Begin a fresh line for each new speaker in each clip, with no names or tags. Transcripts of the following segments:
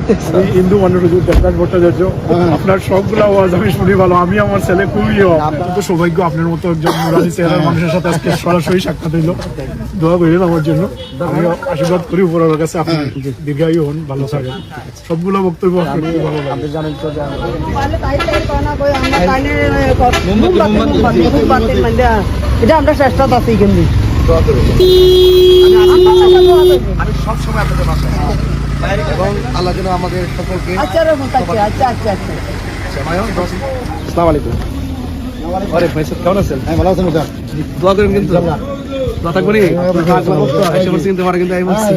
করতেছো
হিন্দু মানুষ হুজুর দেবরাজ ভট্টাচার্য আপনার সবগুলো আওয়াজ আমি শুনি ভালো আমি আমার ছেলে খুবই আপনার তো সৌভাগ্য আপনার মতো একজন নুরানি চেহারার মানুষের সাথে আজকে সরাসরি সাক্ষাৎ হইল দোয়া করিলেন আমার জন্য আমি আশীর্বাদ করি উপরের কাছে আপনি দীর্ঘায়ু হন ভালো থাকেন সবগুলো বক্তব্য আপনার খুবই ভালো লাগে
জানেন তো
এটা আমরা চেষ্টা আছি কিন্তু
দোয়া করব আমি সবসময় আপনাদের বাসায় এবং আল্লাহ যেন আমাদের সকলকে
আচ্ছা আচ্ছা আচ্ছা আচ্ছা
আসসালামু আলাইকুম আরে ভাই সাহেব কেমন আছেন
হ্যাঁ ভালো আছেন
দোয়া করেন কিন্তু দোয়া থাকব নি আইসা কিন্তু আমার কিন্তু আমি বলছি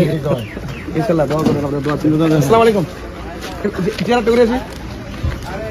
ইনশাআল্লাহ দোয়া করেন আপনার দোয়া আসসালামু আলাইকুম আচ্ছা মনে আছে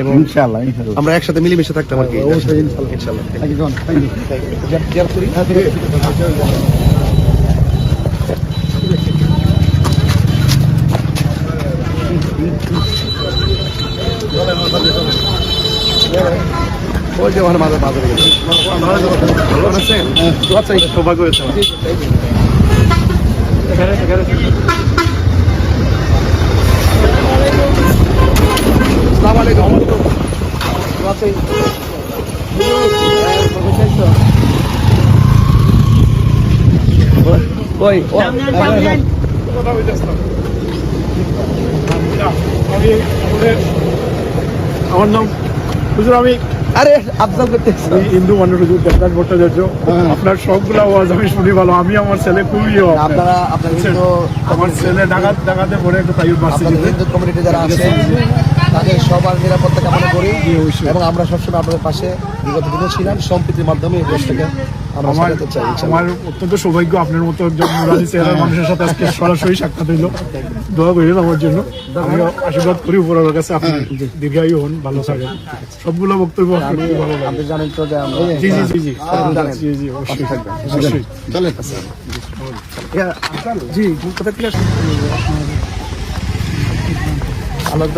এবং
ইনশাআল্লাহ
আমরা একসাথে মিলেমিশে থাকতাম আর কি। ইনশাআল্লাহ।
থ্যাংক ইউ
জিয়ারত করি ওই যে ওখানে মাঝে মাঝে গেছে। ভালো আছেন চাই
সৌভাগ্য হয়েছে এখানে এখানে। আমার নাম হুজুর আমি
আরে আফজাল করতেছি।
হিন্দু মানুষ হুজুর ভট্টাচার্য। আপনার সবগুলো আওয়াজ আমি শুনি ভালো। আমি আমার ছেলে খুবই
আপনারা আপনার হিন্দু
আমার ছেলে ডাকাত ডাকাতে পড়ে একটা মারছে
হিন্দু কমিউনিটি যারা আছে। তাদের সবার নিরাপত্তা করি এবং আমরা সবসময় আপনাদের পাশে বিগত দিনে ছিলাম সম্প্রীতির মাধ্যমে এই দেশটাকে আমার
অত্যন্ত সৌভাগ্য আপনার মতো একজন চেহারার মানুষের সাথে আজকে সরাসরি সাক্ষাৎ হইল। দোয়া করিলেন আমার জন্য। আমি আশীর্বাদ করি উপরের কাছে। আপনি দীর্ঘায়ু হন ভালো থাকেন। সবগুলো বক্তব্য আপনার খুবই ভালো
আপনি জানেন তো যে আমরা
জি জি জি জি। জি জি অবশ্যই।
থাকবেন।
অবশ্যই।
ইয়া, জি কোথা থেকে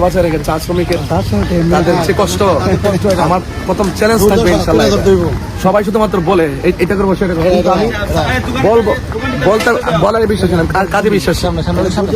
বাঁচায় রেখে চা শ্রমিকের। তাদের যে কষ্ট। আমার প্রথম চ্যালেঞ্জ থাকবে ইনশাল্লাহ সবাই শুধুমাত্র বলে এটা করব সেটা করব। আমি বলব বলতে বলার বিশ্বাস নেই কাজে বিশ্বাস?
সামনে
সামনে